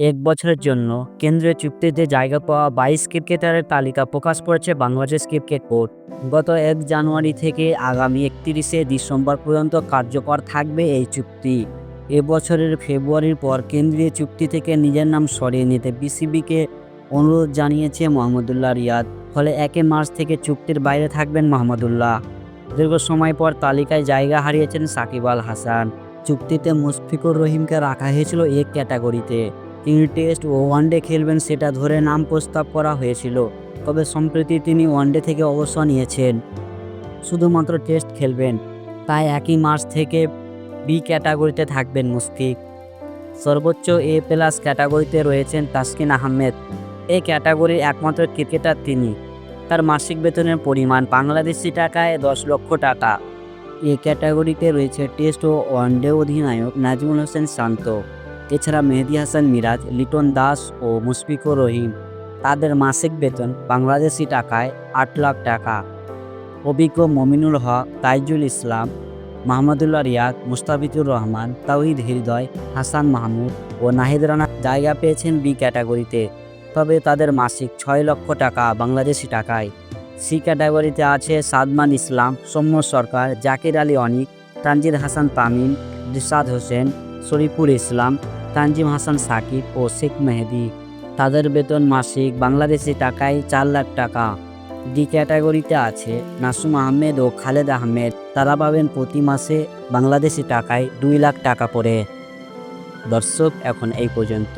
এক বছরের জন্য কেন্দ্রীয় চুক্তিতে জায়গা পাওয়া বাইশ ক্রিকেটারের তালিকা প্রকাশ করেছে বাংলাদেশ ক্রিকেট বোর্ড। গত এক জানুয়ারি থেকে আগামী একত্রিশে ডিসেম্বর পর্যন্ত কার্যকর থাকবে এই চুক্তি। এবছরের ফেব্রুয়ারির পর কেন্দ্রীয় চুক্তি থেকে নিজের নাম সরিয়ে নিতে বিসিবিকে অনুরোধ জানিয়েছে মোহাম্মদুল্লাহ রিয়াদ, ফলে একে মার্চ থেকে চুক্তির বাইরে থাকবেন মোহাম্মদুল্লাহ। দীর্ঘ সময় পর তালিকায় জায়গা হারিয়েছেন সাকিব আল হাসান। চুক্তিতে মুশফিকুর রহিমকে রাখা হয়েছিল এক ক্যাটাগরিতে। তিনি টেস্ট ও ওয়ানডে খেলবেন সেটা ধরে নাম প্রস্তাব করা হয়েছিল, তবে সম্প্রতি তিনি ওয়ানডে থেকে অবসর নিয়েছেন। শুধুমাত্র টেস্ট খেলবেন, তাই একই মার্চ থেকে বি ক্যাটাগরিতে থাকবেন মুশফিক। সর্বোচ্চ এ প্লাস ক্যাটাগরিতে রয়েছেন তাসকিন আহমেদ। এই ক্যাটাগরির একমাত্র ক্রিকেটার তিনি। তার মাসিক বেতনের পরিমাণ বাংলাদেশি টাকায় দশ লক্ষ টাকা। এ ক্যাটাগরিতে রয়েছে টেস্ট ও ওয়ানডে অধিনায়ক নাজিমুল হোসেন শান্ত। এছাড়া মেহেদি হাসান, মিরাজ, লিটন দাস ও মুশফিকুর রহিম। তাদের মাসিক বেতন বাংলাদেশি টাকায় আট লাখ টাকা। অভিজ্ঞ মমিনুল হক, তাইজুল ইসলাম, মাহমুদুল্লাহ রিয়াদ, মুস্তাফিজুর রহমান, তাওহিদ হৃদয়, হাসান মাহমুদ ও নাহিদ রানা জায়গা পেয়েছেন বি ক্যাটাগরিতে। তবে তাদের মাসিক ছয় লক্ষ টাকা বাংলাদেশি টাকায়। সি ক্যাটাগরিতে আছে সাদমান ইসলাম, সৌম্য সরকার, জাকির আলী অনিক তানজির হাসান তামিম রিসাদ হোসেন, শরীফুল ইসলাম তানজিম হাসান সাকিব ও শেখ মেহেদি। তাদের বেতন মাসিক বাংলাদেশি টাকায় চার লাখ টাকা। ডি ক্যাটাগরিতে আছে নাসুম আহমেদ ও খালেদ আহমেদ। তারা পাবেন প্রতি মাসে বাংলাদেশি টাকায় দুই লাখ টাকা পরে দর্শক, এখন এই পর্যন্ত।